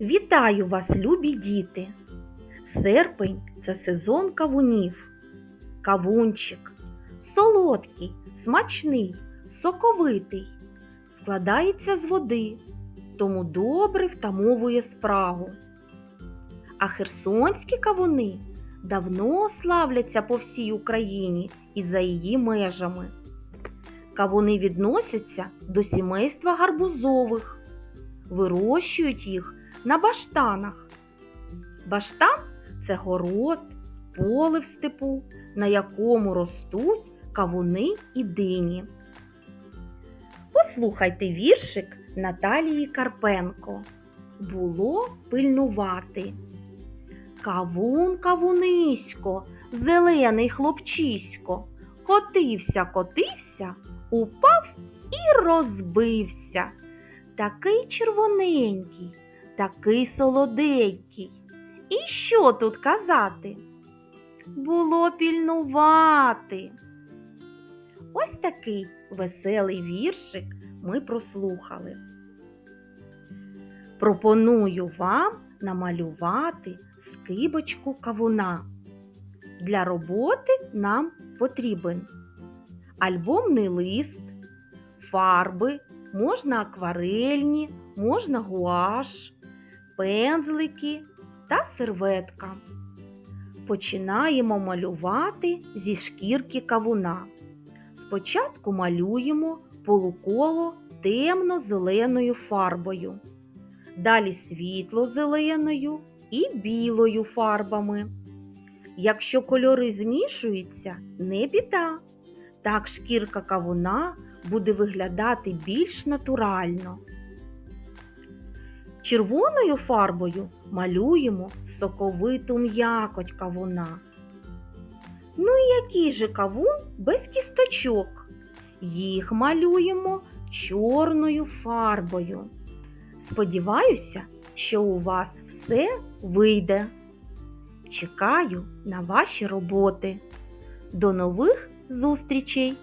Вітаю вас, любі діти! Серпень це сезон кавунів. Кавунчик солодкий, смачний, соковитий, складається з води, тому добре втамовує спрагу. А херсонські кавуни давно славляться по всій Україні і за її межами. Кавуни відносяться до сімейства гарбузових, вирощують їх на баштанах. Баштан це город, поле в степу, на якому ростуть кавуни і дині. Послухайте віршик Наталії Карпенко. Було пильнувати. Кавун, кавунисько, зелений хлопчисько, котився, котився, упав і розбився. Такий червоненький, такий солоденький. І що тут казати? Було пільнувати. Ось такий веселий віршик ми прослухали. Пропоную вам намалювати скибочку кавуна. Для роботи нам потрібен альбомний лист, фарби, можна акварельні, можна гуаш, пензлики та серветка. Починаємо малювати зі шкірки кавуна. Спочатку малюємо полуколо темно-зеленою фарбою, далі світло-зеленою і білою фарбами. Якщо кольори змішуються, не біда. Так шкірка кавуна буде виглядати більш натурально. Червоною фарбою малюємо соковиту м'якоть кавуна. Ну і який же кавун без кісточок? Їх малюємо чорною фарбою. Сподіваюся, що у вас все вийде. Чекаю на ваші роботи. До нових зустрічей!